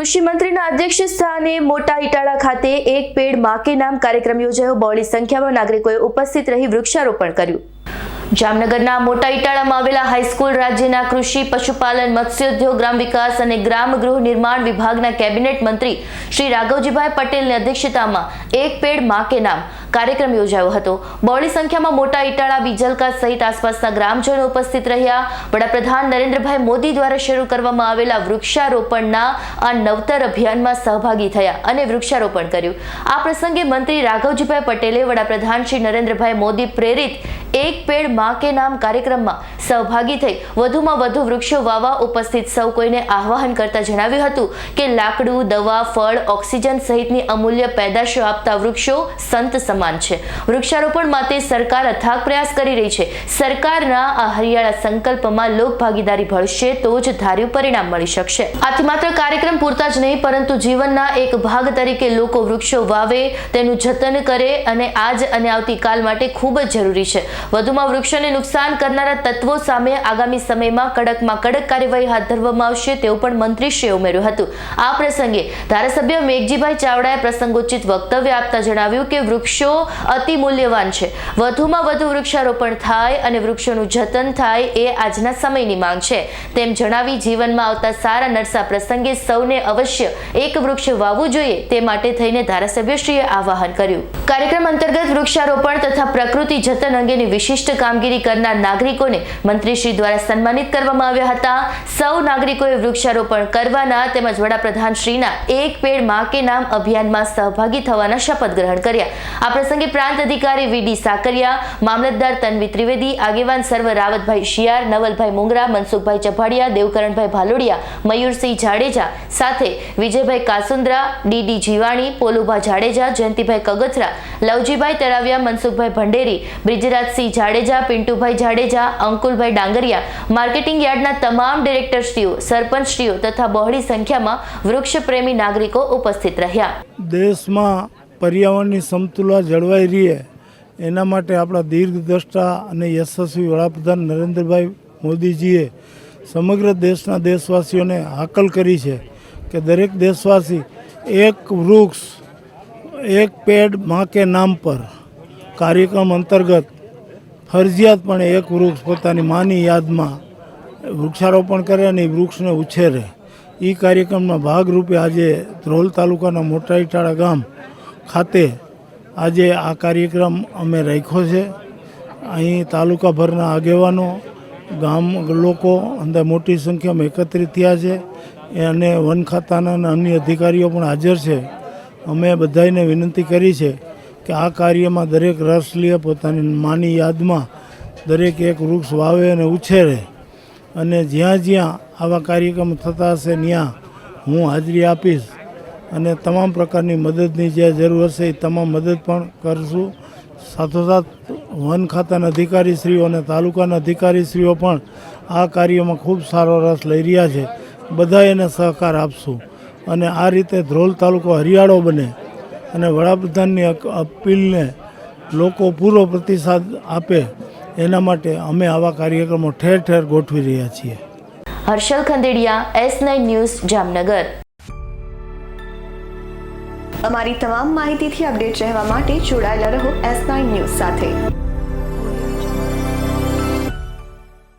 કૃષિ મંત્રીના અધ્યક્ષ સ્થાને મોટા ઇટાળા ખાતે એક પેડ મા કે નામ કાર્યક્રમ યોજાયો. બહોળી સંખ્યામાં નાગરિકોએ ઉપસ્થિત રહી વૃક્ષારોપણ કર્યું. જામનગરના મોટા ઇટાળામાં આવેલા હાઈસ્કૂલ રાજ્યના કૃષિ, પશુપાલન, મત્સ્યોદ્યોગ, ગ્રામ વિકાસ અને ગ્રામ ગૃહ નિર્માણ વિભાગના કેબિનેટ મંત્રી શ્રી રાઘવજીભાઈ પટેલની અધ્યક્ષતામાં એક પેડ મા કે નામ કાર્યક્રમ યોજાયો હતો. બહોળી સંખ્યામાં મોટા ઇટાળા, બીજલકા સહિત આસપાસના ગ્રામજનો ઉપસ્થિત રહ્યા. વડાપ્રધાન નરેન્દ્રભાઈ મોદી દ્વારા શરૂ કરવામાં આવેલા વૃક્ષારોપણના આ નવતર અભિયાનમાં સહભાગી થયા અને વૃક્ષારોપણ કર્યું. આ પ્રસંગે મંત્રી રાઘવજીભાઈ પટેલે વડાપ્રધાન શ્રી નરેન્દ્રભાઈ મોદી પ્રેરિત એક પેડમાં કે નામ કાર્યક્રમમાં સહભાગી થઈ વધુમાં વધુ વૃક્ષો વાવવા ઉપસ્થિત સૌ કોઈને આહ્વાન કરતા જણાવ્યું હતું કે લાકડું, દવા, ફળ, ઓક્સિજન સહિતની અમૂલ્ય પેદાશો આપતા વૃક્ષો સંત સમાન છે. વૃક્ષારોપણ માટે સરકાર અથાગ પ્રયાસ કરી રહી છે. સરકારના આ હરિયાળા સંકલ્પમાં લોક ભાગીદારી ભળશે તો જ ધાર્યું પરિણામ મળી શકશે. આથી માત્ર કાર્યક્રમ પૂરતા જ નહીં, પરંતુ જીવનના એક ભાગ તરીકે લોકો વૃક્ષો વાવે, તેનું જતન કરે અને આજ અને આવતીકાલ માટે ખૂબ જ જરૂરી છે. વધુમાં વૃક્ષોને નુકસાન કરનારા તત્વો સામે આગામી સમયમાં કડકમાં કડક કાર્યવાહી હાથ ધરવામાં આવશે તેવું પણ મંત્રીશ્રીએ ઉમેર્યું હતું. આ પ્રસંગે ધારાસભ્ય મેઘજીભાઈ ચાવડાએ પ્રસંગોચિત વક્તવ્ય આપતા જણાવ્યું કે વૃક્ષો અતિ મૂલ્યવાન છે. વધુમાં વધુ વૃક્ષારોપણ થાય અને વૃક્ષોનું જતન થાય એ આજના સમયની માંગ છે. તેમ જણાવી જીવનમાં આવતા સારા નરસા પ્રસંગે સૌને અવશ્ય એક વૃક્ષ વાવવું જોઈએ તે માટે થઈને ધારાસભ્યશ્રીએ આહ્વાન કર્યું. કાર્યક્રમ અંતર્ગત વૃક્ષારોપણ તથા પ્રકૃતિ જતન અંગેની વિશિષ્ટ કામગીરી કરનાર નાગરિકોને મંત્રીશ્રી દ્વારા સન્માનિત કરવામાં આવ્યા હતા. સૌ નાગરિકોએ વૃક્ષારોપણ કરવાના તેમજ વડાપ્રધાનશ્રીના એક પેડમાં કે નામ અભિયાનમાં સહભાગી થવાના શપથ ગ્રહણ કર્યા. આ પ્રસંગે પ્રાંત અધિકારી વીડી સાકરિયા, મામલતદાર તન્વી ત્રિવેદી, આગેવાન સર્વ રાવતભાઈ શિયાર નવલભાઈ મુંગરા, મનસુખભાઈ ચભાડિયા, દેવકરણભાઈ ભાલોડિયા, મયુરસિંહ જાડેજા સાથે વિજયભાઈ કાસુંદ્રા ડીડી જીવાણી, પોલુભા જાડેજા, જયંતિભાઈ કગથરા, લવજીભાઈ તળાવિયા મનસુખભાઈ ભંડેરી બ્રિજરાજસિંહ જાડેજા, પિન્ટુભાઈ જાડેજા, અંકુલભાઈ ડાંગરિયા, માર્કેટિંગ યાર્ડના તમામ ડિરેક્ટરશ્રીઓ, સરપંચશ્રીઓ તથા બહોળી સંખ્યામાં વૃક્ષપ્રેમી નાગરિકો ઉપસ્થિત રહ્યા. દેશમાં પર્યાવરણની સમતુલા જળવાઈ રહે એના માટે આપણા દીર્ઘદ્રષ્ટા અને યશસ્વી વડાપ્રધાન નરેન્દ્રભાઈ મોદીજીએ સમગ્ર દેશના દેશવાસીઓને હાકલ કરી છે કે દરેક દેશવાસી એક વૃક્ષ, એક પેડ, માં કે નામ પર કાર્યક્રમ અંતર્ગત ફરજિયાતપણે એક વૃક્ષ પોતાની માની યાદમાં વૃક્ષારોપણ કરે અને એ વૃક્ષને ઉછેરે. એ કાર્યક્રમના ભાગરૂપે આજે ધ્રોલ તાલુકાના મોટાઈટાળા ગામ ખાતે આજે આ કાર્યક્રમ અમે રાખ્યો છે. અહીં તાલુકાભરના આગેવાનો, ગામ લોકો અંદર મોટી સંખ્યામાં એકત્રિત થયા છે અને વન ખાતાના અને અન્ય અધિકારીઓ પણ હાજર છે. અમે બધાને વિનંતી કરી છે કે આ કાર્યમાં દરેક રસ લે પોતાની માની યાદમાં દરેક એક વૃક્ષ વાવે અને ઉછેરે. અને જ્યાં જ્યાં આવા કાર્યક્રમ થતા હશે, ત્યાં હું હાજરી આપીશ. અને તમામ પ્રકારની મદદની જે જરૂર હશે, એ તમામ મદદ પણ કરશું. સાથોસાથ વન ખાતાના અધિકારીશ્રીઓ અને તાલુકાના અધિકારીશ્રીઓ પણ આ કાર્યમાં ખૂબ સારો રસ લઈ રહ્યા છે. બધા એને સહકાર આપશું. અને આ રીતે ધ્રોલ તાલુકો હરિયાળો બને. અને વડાપ્રધાનની અપીલને લોકો પૂરો પ્રતિસાદ આપે એના માટે અમે આવા કાર્યક્રમો ઠેર ઠેર ગોઠવી રહ્યા છીએ. Harshal Khandediya S nine news Jamnagar. અમારી તમામ માહિતીથી અપડેટ રહેવા માટે જોડાયેલા રહો એસ નાઇન ન્યૂઝ સાથે.